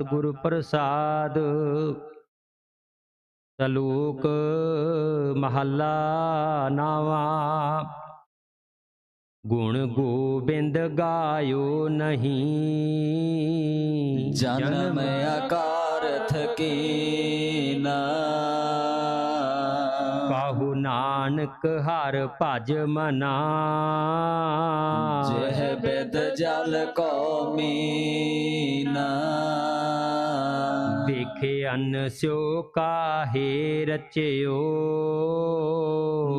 ਸਤਿਗੁਰ ਪ੍ਰਸਾਦ। ਸਲੋਕ ਮਹੱਲਾ ਨਾਵਾ। ਗੁਣ ਗੋਬਿੰਦ ਗਾਇਓ ਨਹੀਂ। ਜਨਮ ਅਕਾਰਥ ਕੀਨਾ। ਕਾਹੂ ਨਾਨਕ ਹਰ ਭਜ ਮਨਾ। ਜਿਹ ਬਿਦ ਜਲ ਕੋ ਮੀਨਾ। ਦੇਖੇ ਅਨ ਸਿਓ ਕਾਹੇ ਰਚਿਓ।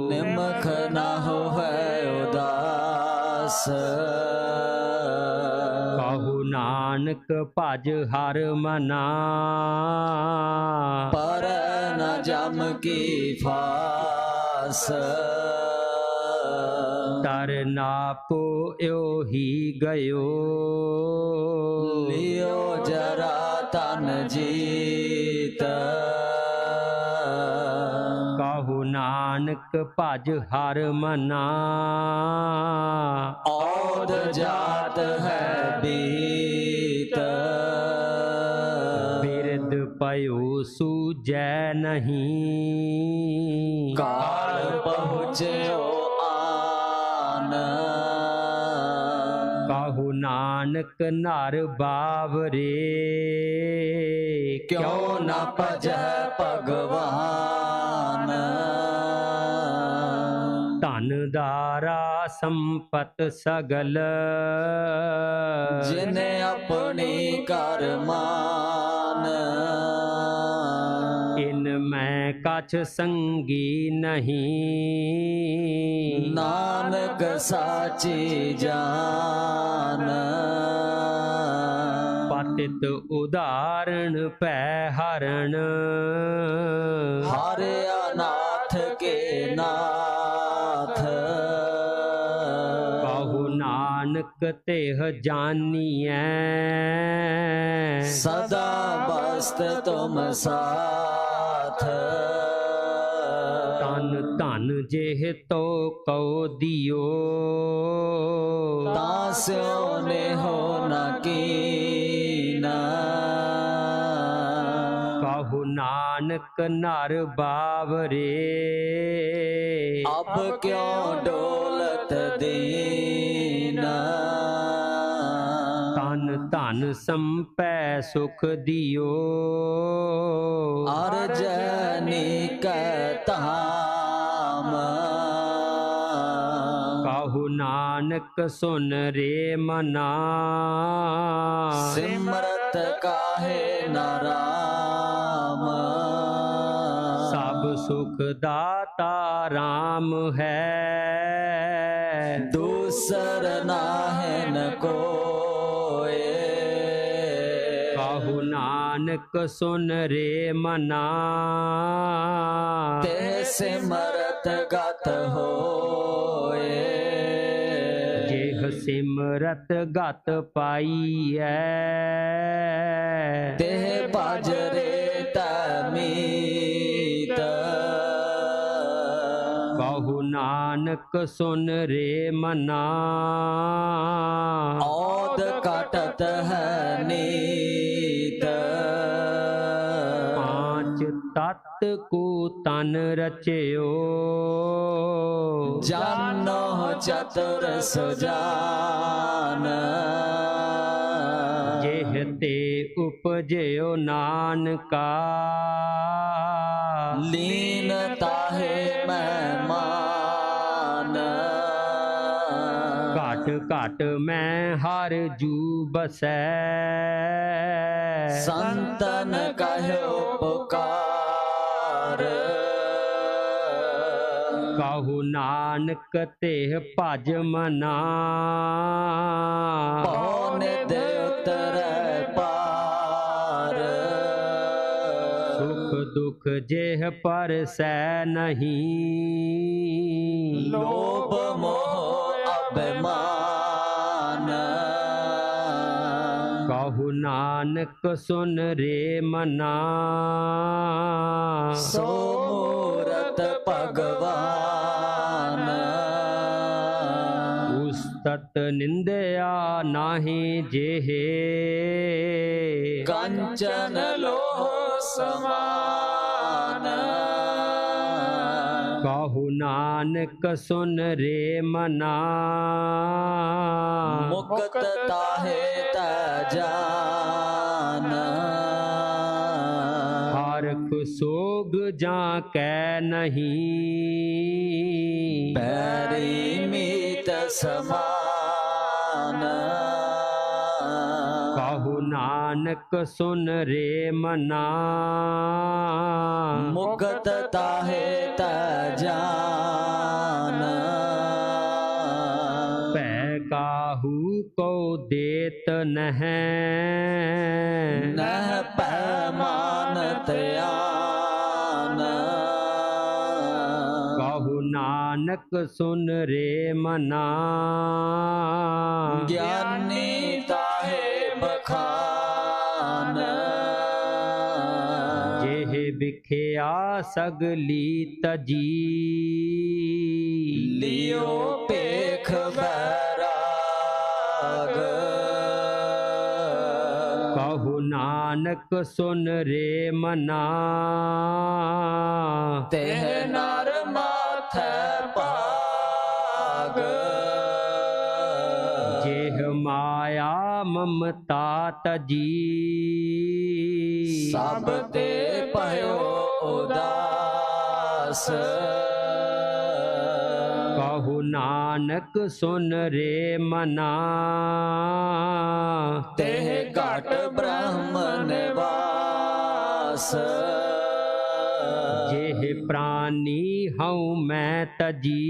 ਨਿਮਖ ਨਾ ਹੋਵੇ ਉਦਾਸ। ਕਾਹੂ ਨਾਨਕ ਭਜ ਹਰ ਮਨਾ। ਪਰ ਨ ਜਮ ਕੀ ਫਾਸ। ਤਰ ਨਾਪੋ ਏਉ ਹੀ ਗਇਓ। ਲਿਓ ਜਰਾ ਤਨ ਜੀਤ। ਕਾਹੂ ਨਾਨਕ ਭਜ ਹਰ ਮਨਾ। ਔਦ ਜਾਤ ਹੈ ਬੀਤ। ਬਿਰਦ ਪਇਓ ਸੂਜੈ ਨਹੀਂ। ਕਾਲ ਪਹੁੰਚਿਓ ਕਾਹੂ ਨਾਨਕ ਨਰ ਬਾਵਰੇ। ਕਿਉ ਨ ਭਜੈ ਭਗਵਾਨ। ਧਨ ਦਾਰਾ ਸੰਪਤ ਸਗਲ। ਜਿਨੇ ਆਪਣੀ ਕਰਮਾਨ ਕਛ ਸੰਗੀ ਨਹੀਂ ਨਾਨਕ ਸਾਚੀ ਜਾਨ ਪਤਿਤ ਉਦਾਹਰਣ ਪੈ ਹਰਣ ਹਰਿ ਅਨਾਥ ਕੇ ਨਾਥ ਕਾਹੂ ਨਾਨਕ ਤੇਹ ਜਾਨੀਐ ਸਦਾ ਬਸਤ ਤੁਮ ਸਾਥ ਤਨ ਧਨ ਜਿਹ ਤੋ ਕਉ ਦਿਓ। ਤਾਂ ਸਿਓ ਨੇ ਹੋ ਨ ਕੀਨਾ। ਕਾਹੂ ਨਾਨਕ ਨਰ ਬਾਵਰੇ। ਅਬ ਕਿਉ ਡੋਲਤ ਧਨ ਸੰਪੈ ਸੁਖ ਦਿਓ। ਅਰਜਨੀ ਕੈ ਧਾਮ। ਕਾਹੂ ਨਾਨਕ ਸੁਨ ਰੇ ਮਨਾ। ਸਿਮਰਤ ਕਾਹੇ ਨਾਰਾਮ ਸਭ ਸੁਖ ਦਾਤਾ RAM ਹੈ। ਦੂਸਰ ਨਾਹਿ ਨ ਕੋਏ ਕਾਹੂ ਨਾਨਕ ਸੁਨ ਰੇ ਮਨਾ। ਤੇ ਸਿਮਰਤ ਗਤ ਹੋਏ। ਜਿਹ ਸਿਮਰਤ ਗਤ ਪਾਈਐ। ਤੇ ਬਾਜਰੇ ਤਮੀਤ ਨਾਨਕ ਸੁਨ ਰੇ ਮਨਾ। ਔਦ ਕਟਤ ਹੈ ਨੀਤ। ਪਾਂਚ ਤਤ ਕੋ ਤਨ ਰਚਿਓ। ਜਾਨੋ ਚਤੁਰ ਸੁਜਾਨ। ਜਿਹ ਤੇ ਉਪਜਿਓ ਨਾਨਕਾ। ਲੀਨ ਤਾਹੇ ਮਹਿਮਾਨ ਘਟ ਮੈਂ ਹਰ ਜੂ ਬਸੈ। ਸੰਤਨ ਕਹਿਓ ਪੁਕਾਰ। ਕਾਹੂ ਨਾਨਕ ਤੇ ਭਜ ਮਨਾ। ਪਉ ਨਿਧ ਉਤਰੈ ਪਾਰ। ਸੁਖ ਦੁਖ ਜਿਹ ਪਰਸੈ ਨਹੀਂ। ਲੋਭ ਮੋਹ ਅਭਿਮਾਨ। ਕਹੂ ਨਾਨਕ ਸੁਨ ਰੇ ਮਨਾ। ਸੋ ਮੂਰਤ ਭਗਵਾਨ। ਉਸਤਤ ਨਿੰਦਿਆ ਨਾਹੀ ਜਿਹੇ। ਕੰਚਨ ਲੋਹ ਸਮਾਨ। ਕਹੂ ਨਾਨਕ ਸੁਨ ਰੇ ਮਨਾ। ਮੁਕਤ ਤਾਹੇ ਤਾ ਜਾਨ। ਹਰਖ ਸੋਗ ਜਾਂ ਕੈ ਨਹੀਂ। ਪੈਰੀ ਮੀਤ ਸਮਾਨ। ਕਹੂ ਨਾਨਕ ਸੁਨ ਰੇ ਮਨਾ। ਮੁਕਤ ਤਾਹੇ ਤਾ ਜਾਨ। ਕੋ ਦੇਤ ਆਨ। ਕਹੂ ਨਾਨਕ ਸੁਨ ਰੇ ਮਨਾ। ਗਿਆਨੀ ਤਾਹੇ ਬਖਾਨ। ਜਿਹ ਵਿਖਿਆ ਸਗਲੀ ਤਜੀ ਲਿਓ ਨਾਨਕ ਸੁਨ ਰੇ ਮਨਾ। ਤੇਹ ਨਰ ਮਾਥੈ ਭਾਗ। ਜਿਹ ਮਾਇਆ ਮਮਤਾ ਤਜੀ। ਸਭ ਤੇ ਭਇਓ ਉਦਾਸ। ਕਹੂ ਨਾਨਕ ਸੁਨ ਰੇ ਮਨਾ। ਤੇਹ ਘਟ ਬ੍ਰਹਮ ਨਿਵਾਸ ਜਿਹ ਪ੍ਰਾਨੀ ਹਉ ਮੈਂ ਤਜੀ।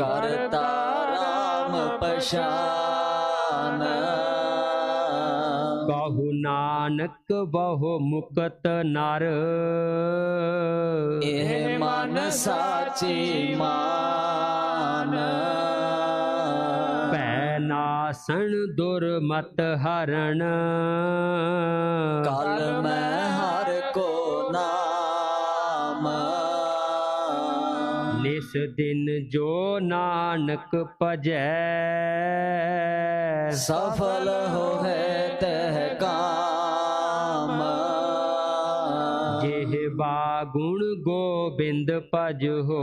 ਕਰਤਾ ਰਾਮ ਪਛਾਨ। ਕਹੂ ਨਾਨਕ ਬਹੁ ਮੁਕਤ ਨਰ। ਇਹ ਮਨ ਸਾਚੀ ਮਾਨ। ਭੈ ਨਾਸਣ ਦੁਰਮਤ ਹਰਣ। ਕਲ ਮੈਂ ਹਰ ਕੋ ਨਾਮ। ਨਿਸ ਦਿਨ ਜੋ ਨਾਨਕ ਭਜੈ। ਸਫਲ ਤਹਿ ਕਾਮ ਜਿਹ ਬਾਗੁਣ ਗੋਬਿੰਦ ਭਜ ਹੋ।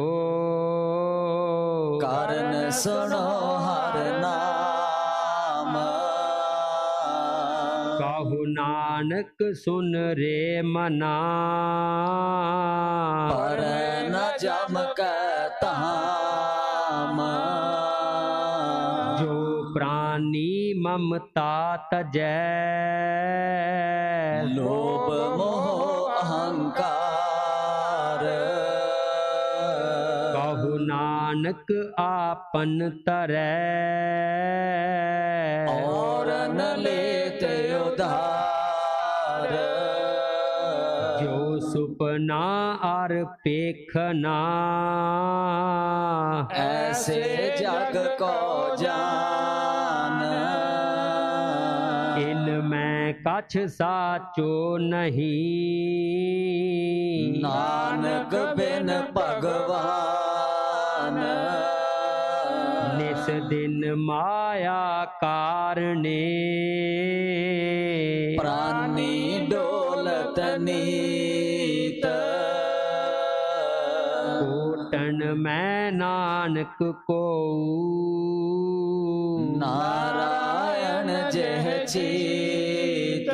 ਕਰਨ ਸੁਣੋ ਹਰ ਨਾਮ। ਕਹੂ ਨਾਨਕ ਸੁਨ ਰੇ ਮਨਾ। ਪਰ ਨ ਜਮ ਕੈ ਤਾਮ ਪ੍ਰਾਨੀ ਮਮਤਾ ਤਜੈ। ਲੋਭ ਮੋਹ ਅਹੰਕਾਰ। ਕਹੂ ਨਾਨਕ ਆਪਨ ਤਰੈ। ਔਰ ਨ ਲੇਤ ਉਧਾਰ। ਜੋ ਸੁਪਨਾ ਅਰ ਪੇਖਨਾ ਐਸੇ ਜਗ ਕੋ ਜਾਨ ਮੈਂ ਕਛ ਸਾਚੋ ਨਹੀਂ। ਨਾਨਕ ਬਿਨ ਭਗਵਾਨ। ਨਿਸ ਦਿਨ ਮਾਇਆ ਕਾਰਣੇ ਪ੍ਰਾਨੀ ਡੋਲਤ ਨੀਤ। ਕੋਟਣ ਮੈਂ ਨਾਨਕ ਕੋ ਨਾਰਾਇਣ ਜਹ ਚੀਤ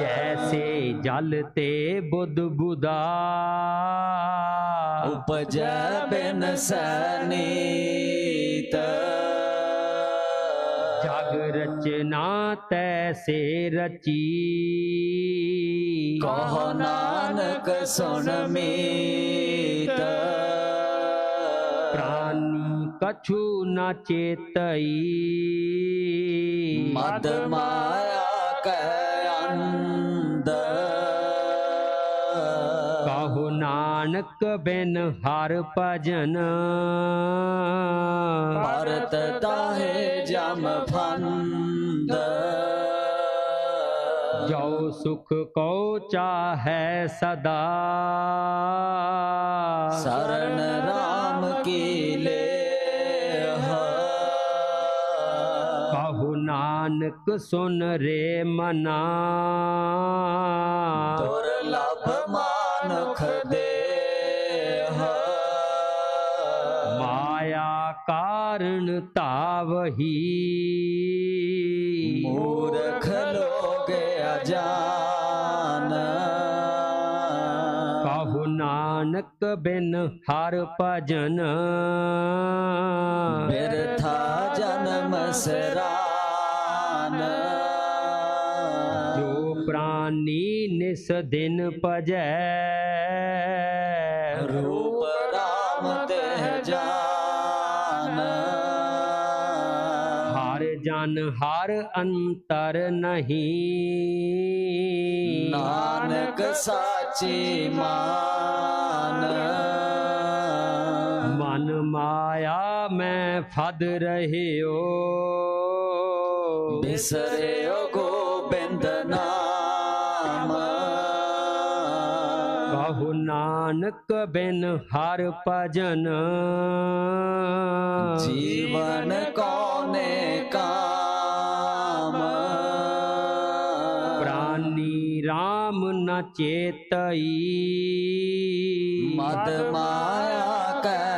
ਜੈਸੇ ਜਲ ਤੇ ਬੁੱਧ ਬੁਦਾ। ਉਪਜੈ ਬਿਨ ਸਨੀਤ। ਜਗ ਰਚਨਾ ਤੈਸੇ ਰਚੀ ਕਹੋ ਨਾਨਕ ਸੁਣ ਮੀਤ। ਪ੍ਰਾਨੀ कछु न चेतई मद माया कह अंद कहु नानक बिन हर भजन भरत ताहे जम फंद जो सुख को चाहे सदा शरण राम की ले ਨਾਨਕ ਸੁਨ ਰੇ ਮਨਾ। ਦੁਰਲਭ ਮਾਨੁਖ ਦੇਹ। ਮਾਇਆ ਕਾਰਣ ਤਾਵਹੀ ਮੂਰਖ ਲੋਗ ਅਜਾਨ। ਕਹੂ ਨਾਨਕ ਬਿਨ ਹਰ ਭਜਨ। ਬਿਰਥਾ ਜਨਮ ਸਰਾਨ ਜੋ ਪ੍ਰਾਨੀ ਨਿਸ ਦਿਨ ਭਜੈ। ਰੂਪ ਰਾਮ ਤੇ ਜਾਨ। ਹਰ ਜਨ ਹਰ ਅੰਤਰ ਨਹੀਂ। ਨਾਨਕ ਸਾਚੀ ਮਾਨ। ਮਨ ਮਾਇਆ ਮੈਂ ਫਦ ਰਹਿਓ। ਬਿਸਰਿਓ ਗੋਬਿੰਦ ਨਾਮ ਕਹੂ ਨਾਨਕ ਬਿਨ ਹਰ ਭਜਨ ਜੀਵਨ ਕੋਨੇ ਕਾਮ ਪ੍ਰਾਨੀ RAM ਨ ਚੇਤਈ ਮਦ ਮਾਇਆ ਕੈ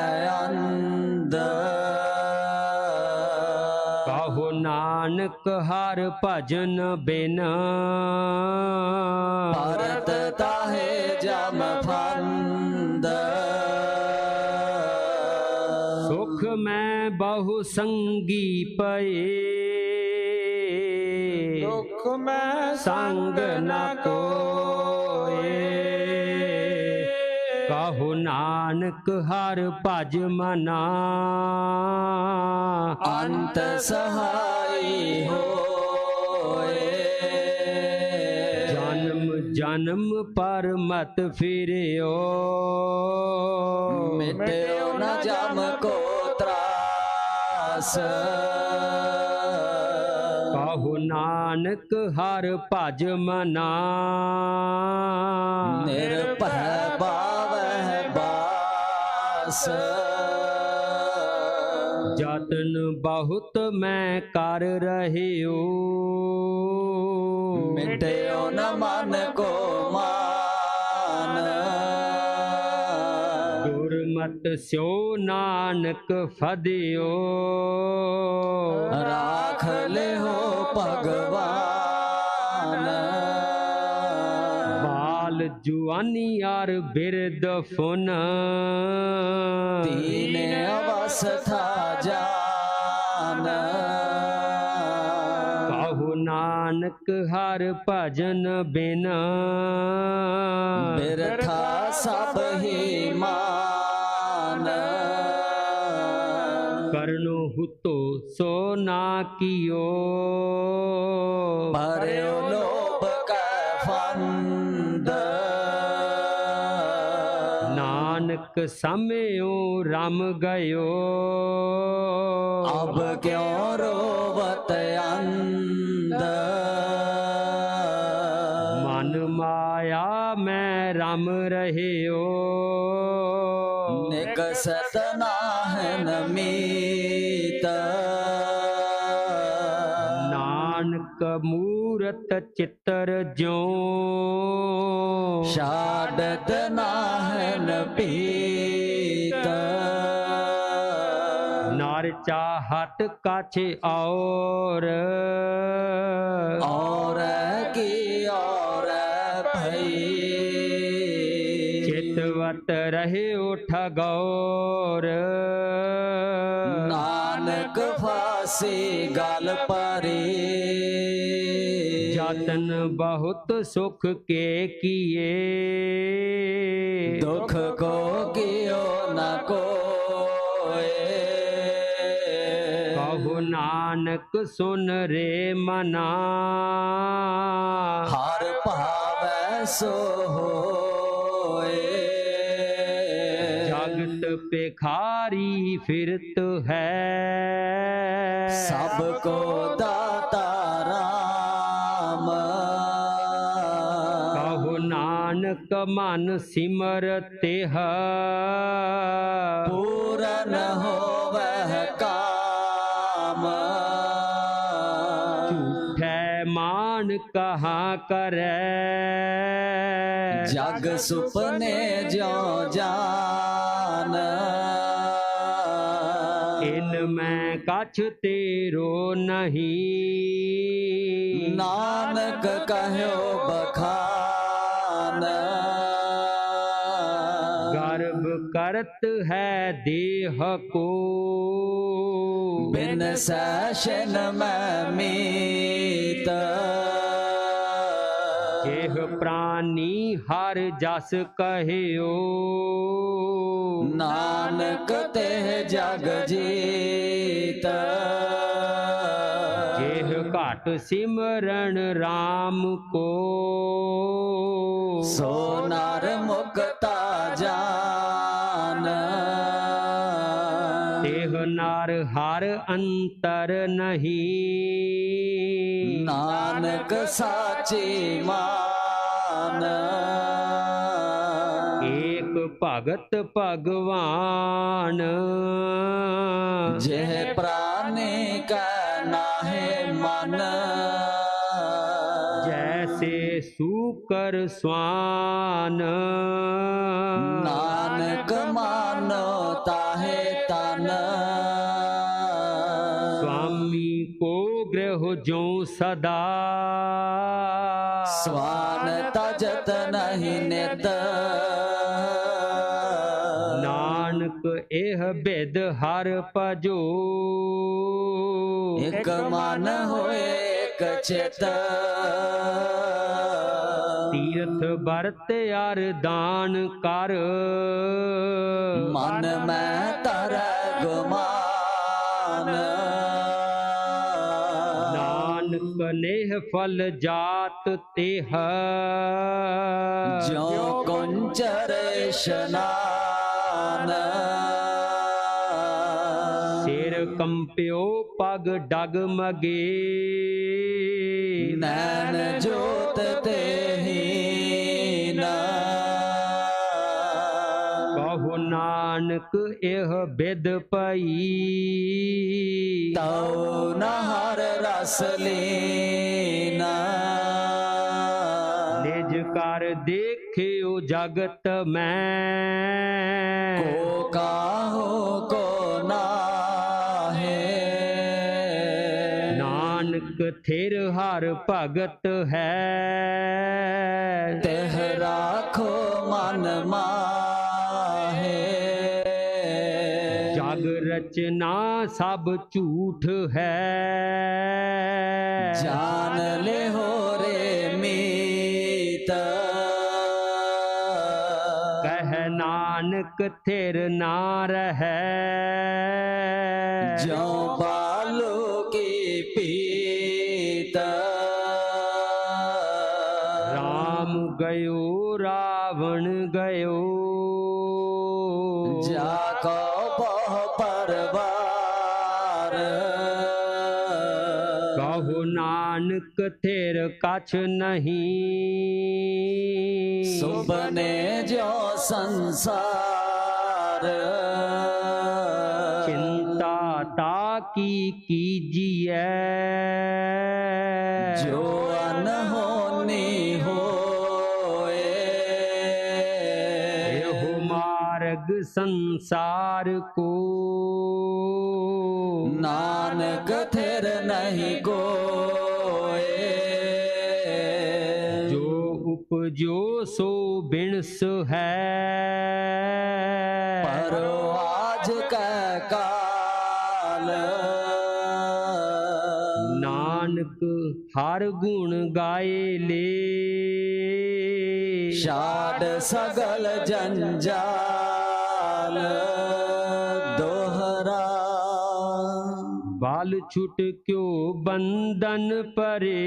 ਨਾਨਕ ਹਰ ਭਜਨ ਬਿਨ। ਭਰਤ ਤਾਹੇ ਜਮ ਫੰਦ। ਸੁਖ ਮੈਂ ਬਹੁ ਸੰਗੀ ਪਏ। ਦੁਖ ਮੈਂ ਸੰਗ ਨ ਕੋਏ। ਕਹੋ ਨਾਨਕ ਹਰ ਭਜ ਮਨਾ। ਅੰਤ ਹੋਏ ਜਨਮ ਜਨਮ ਪਰ ਮਤ ਫਿਰਿਓ। ਮਿਟਿਓ ਨ ਜਮ ਕੋ ਤਰਾਸ। ਕਹੋ ਨਾਨਕ ਹਰ ਭਜ ਮਨਾ। ਨਿਰਭੈ ਬਾਵਹਿ ਬਾਸ। ਜਤਨ ਬਹੁਤ ਮੈਂ ਕਰ ਰਹਿਓ। ਮਿਟਿਓ ਨ ਮਨ ਕੋ ਮਾਨ। ਗੁਰਮਤਿ ਸਿਓ ਨਾਨਕ ਫਦਿਓ। ਰਾਖ ਲਿਓ ਭਗਵਾਨ। ਜੁਆਨੀ ਆਰ ਬਿਰਦ ਫੁਨ। ਤੀਨ ਅਵਸਥਾ ਜਾਨ। ਕਹੋ ਨਾਨਕ ਹਰ ਭਜਨ ਬਿਨ। ਬਿਰਥਾ ਸਭ ਹੀ ਮਾਨ। ਕਰਨੋ ਹੁਤੋ ਸੋ ਨਾ ਕੀਓ। ਭਰਿਓ ਨਾਨਕ ਸਮਿਓ ਰਮ ਗਇਓ। ਅਬ ਕਿਉ ਰੋਵਤ ਅੰਧ? ਮਨ ਮਾਇਆ ਮੈਂ ਰਮ ਰਹਿਓ। ਨਿਕਸਤ ਨਾਹਨ ਮੀਤ। ਨਾਨਕ ਮੂਰਤ ਚਿੱਤਰ ਜਿਉ। ਛਾੜਤ ਨਾਹਨ ਪੀਤ। ਨਰ ਚਾਹਤ ਕਛ ਔਰ। ਔਰ ਕੀ ਔਰ? ਚਿਤਵਤ ਰਹਿਓ ਠਗੌਰ ਨਾਨਕ ਫਾਸੀ ਗਲ ਪਰੀ। ਜਤਨ ਬਹੁਤ ਸੁਖ ਕੇ ਕੀਏ। ਦੁਖ ਕੋ ਕਿਓ ਨ ਕੋਏ। ਕਹੋ ਨਾਨਕ ਸੁਨ ਰੇ ਮਨਾ। ਹਰ ਭਾਵੈ ਸੋ ਪਿਖਾਰੀ ਫਿਰਤ ਹੈ। ਸਭ ਕੋ ਦਾਤਾ ਰਾਮ। ਕਹੋ ਨਾਨਕ ਮਨ ਸਿਮਰਤਿਹ। ਪੂਰਨ ਹੋਵਹਿ ਕਹਾ ਕਰੈ। ਜਗ ਸੁਪਨੇ ਜੋ ਜਾਨ। ਇਨ ਮੈਂ ਕਛ ਤੇਰੋ ਨਹੀਂ। ਨਾਨਕ ਕਹਿਓ ਬਖਾਨ। ਗਰਭ ਕਰਤ ਹੈ ਦੇਹ ਕੋ। ਬਿਨ ਸੈਸ਼ਨ ਮੈਂ ਮੀਤ। ਇਹ ਪ੍ਰਾਨੀ ਹਰ ਜਸ ਕਹਿਓ। ਨਾਨਕ ਤੇ ਜਗ ਜੀਤ। ਇਹ ਘਟ ਸਿਮਰਨ RAM ਕੋ। ਸੋ ਨਰ ਮੁਕਤਾ ਜਾਨ। ਦੇਹ ਨਰ ਹਰ ਅੰਤਰ ਨਹੀਂ। ਨਾਨਕ ਸਾਚੀ ਮਾਨ ਏਕ ਭਗਤ ਭਗਵਾਨ। ਜਿਹ ਪ੍ਰਾਨੇ ਕਾ ਨਾਹਿ ਮਨ। ਜੈਸੇ ਸੂਕਰ ਸਵਾਨ। ਨਾਨਕ ਮਾਨੋ ਤਾਹੇ ਤਨ। ਗ੍ਰਹ ਜੋ ਸਦਾ। ਸਵਾਨ ਤਜਤ ਨਹੀਂ ਨਿਤ। ਨਾਨਕ ਇਹ ਬਿਦ ਹਰ ਭਜੋ। ਇਕ ਮਨ ਹੋਏ ਇਕ ਚਿਤ। ਤੀਰਥ ਵਰਤ ਅਰ ਦਾਨ ਕਰ। ਮਨ ਮੈਂ ਤਰੈ ਗੁਮਾਨ। ਨੇਹ ਫਲ ਜਾਤ ਤਿਹ ਜੋ ਕੁੰਚਰ ਇਸ਼ਨਾਨ। ਸਿਰ ਕੰਪਿਓ ਪਗ ਡਗਮਗੇ ਨੈਣ ਜੋਤ ਤੇਹੀਨ ਨਾਨਕ ਇਹ ਬਿਦ ਪਈ। ਤਉ ਨਹਰ ਰਸ ਲੀਨਾ। ਨਿਜ ਕਰ ਦੇਖਿਓ ਜਗਤ ਮੈਂ। ਕੋ ਕਾਹੋ ਕੋ ਨਾਹੇ। ਨਾਨਕ ਥਿਰ ਹਰ ਭਗਤ ਹੈ। ਤਿਹ ਰਾਖੋ ਮਨ ਮਾਹੇ। ਜਗ ਰਚਨਾ ਸਭ ਝੂਠ ਹੈ। ਜਾਨ ਲੈ ਹੋ ਰੇ ਮੀਤ। ਕਹਿ ਨਾਨਕ ਥਿਰ ਨਾ ਰਹੈ। ਥਿਰ ਕਛ ਨਹੀਂ ਸੁਪਨੇ ਜੋ ਸੰਸਾਰ ਚਿੰਤਾ ਤਾ ਕੀ ਕੀਜੀਐ ਜੋ ਅਨਹੋਨੀ ਹੋਏ ਇਹੋ ਮਾਰਗ ਸੰਸਾਰ ਕੋ ਨਾਨਕ ਉਪਜੋ ਸੋ ਬਿਨਸ ਹੈ। ਪਰੋ ਆਜ ਕੈ ਕਾਲ। ਨਾਨਕ ਹਰ ਗੁਣ ਗਾਏ ਲੇ। ਛਾੜ ਸਗਲ ਜੰਜਾਲ। ਕਾਲ ਛੁਟਕਿਓ ਬੰਧਨ ਪਰੇ?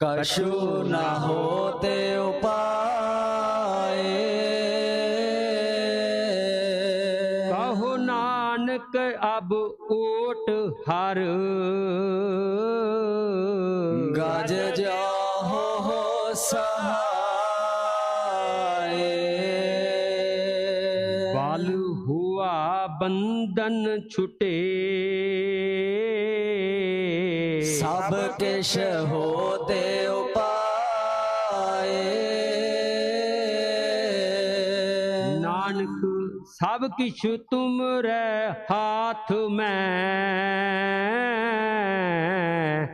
ਕਸ਼ੂ ਨਾ ਹੋਤੇ ਉਪਾਏ। ਕਹੋ ਨਾਨਕ ਅਬ ਓਟ ਹਰ। ਬੰਧਨ ਛੁਟੇ। ਸਭ ਕਿਛ ਹੋਤੇ ਉਪਾਏ। ਨਾਨਕ ਸਭ ਕਿਛ ਤੁਮਰੇ ਹਾਥ ਮੈਂ।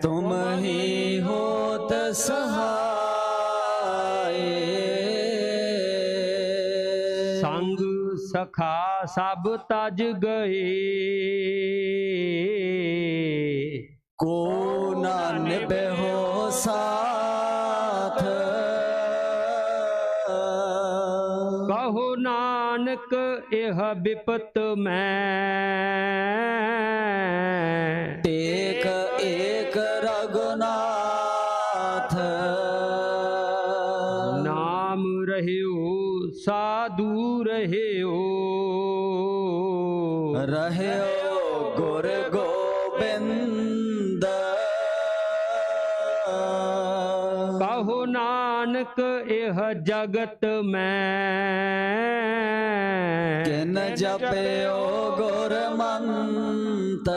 ਤੁਮ ਹੀ ਹੋਤ ਸਹਾਏ। ਸੰਗ ਸਖਾ ਸਭ ਤਜ ਗਏ। ਕੋ ਨਾ ਨਿਭੋ ਸਾਥ। ਕਹੋ ਨਾਨਕ ਇਹ ਬਿਪਤ ਮੈਂ। ਰਹਿਓ ਗੁਰ ਗੋਬਿੰਦ ਕਹੋ ਨਾਨਕ ਇਹ ਜਗਤ ਮੈਂ ਕਿਨ ਜਪਿਓ ਗੁਰ ਮੰਤ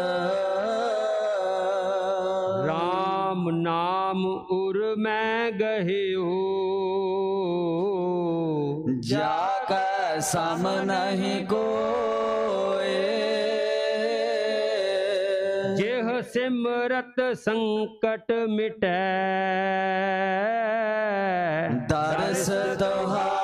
ਰਾਮ ਨਾਮ ਉਰ ਮੈਂ ਗਹਿਓ ਜਾ ਕੈ ਸਮ ਨਹੀਂ ਕੋਏ ਸਿਮਰਤ ਸੰਕਟ ਮਿਟੈ। ਦਰਸ ਤੁਹਾਰੋ